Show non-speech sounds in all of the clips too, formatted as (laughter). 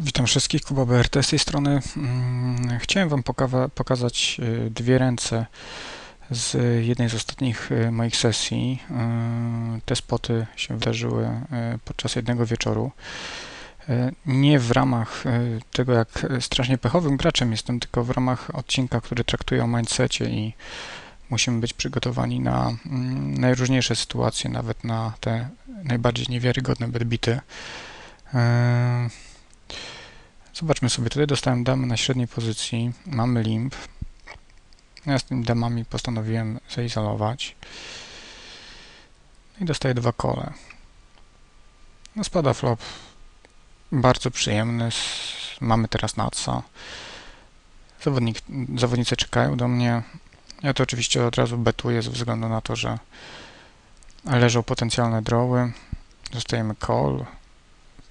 Witam wszystkich, Kuba BRT z tej strony. Mm, Chciałem Wam pokazać y, dwie ręce z jednej z ostatnich y, moich sesji. Y, Te spoty się wydarzyły podczas jednego wieczoru. Nie w ramach tego, jak strasznie pechowym graczem jestem, tylko w ramach odcinka, który traktuje o mindsetie i musimy być przygotowani na mm, najróżniejsze sytuacje, nawet na te najbardziej niewiarygodne bedbity. Y, Zobaczmy sobie, tutaj dostałem damę na średniej pozycji, mamy limb. Ja z tymi damami postanowiłem zaizolować. I dostaję dwa kole. No spada flop bardzo przyjemny. Mamy teraz natsa. Zawodnik, zawodnicy czekają do mnie. Ja to oczywiście od razu betuję ze względu na to, że leżą potencjalne droły. Dostajemy call.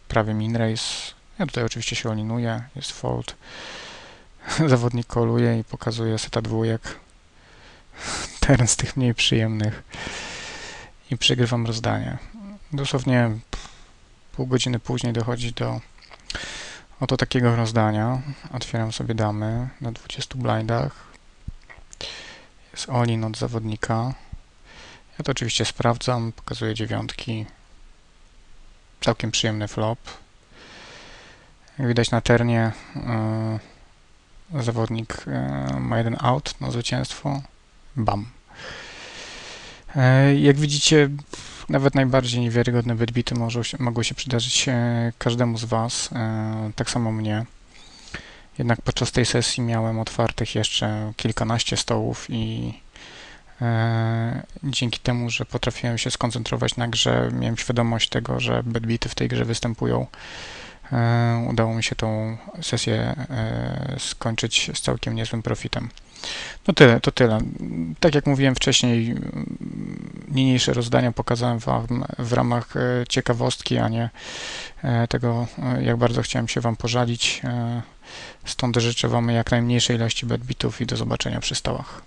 Prawie min race. Ja tutaj oczywiście się olinuję, jest fold. (laughs) Zawodnik koluje i pokazuje seta dwójek. (laughs) Teren z tych mniej przyjemnych. I przegrywam rozdanie. Dosłownie pół godziny później dochodzi do oto takiego rozdania. Otwieram sobie damy na 20 blindach. Jest all-in od zawodnika. Ja to oczywiście sprawdzam, pokazuję dziewiątki. Całkiem przyjemny flop. Widać na ternie e, zawodnik e, ma jeden out na zwycięstwo. Bam. E, jak widzicie, nawet najbardziej niewiarygodne bedbity się, mogą się przydarzyć każdemu z Was, tak samo mnie. Jednak podczas tej sesji miałem otwartych jeszcze kilkanaście stołów i dzięki temu, że potrafiłem się skoncentrować na grze, miałem świadomość tego, że bedbity w tej grze występują. E, udało mi się tą sesję e, skończyć z całkiem niezłym profitem. No tyle, to tyle. Tak jak mówiłem wcześniej, mm, niniejsze rozdania pokazałem Wam w ramach e, ciekawostki, a nie tego, jak bardzo chciałem się Wam pożalić. Stąd życzę Wam jak najmniejszej ilości bedbitów i do zobaczenia przy stołach.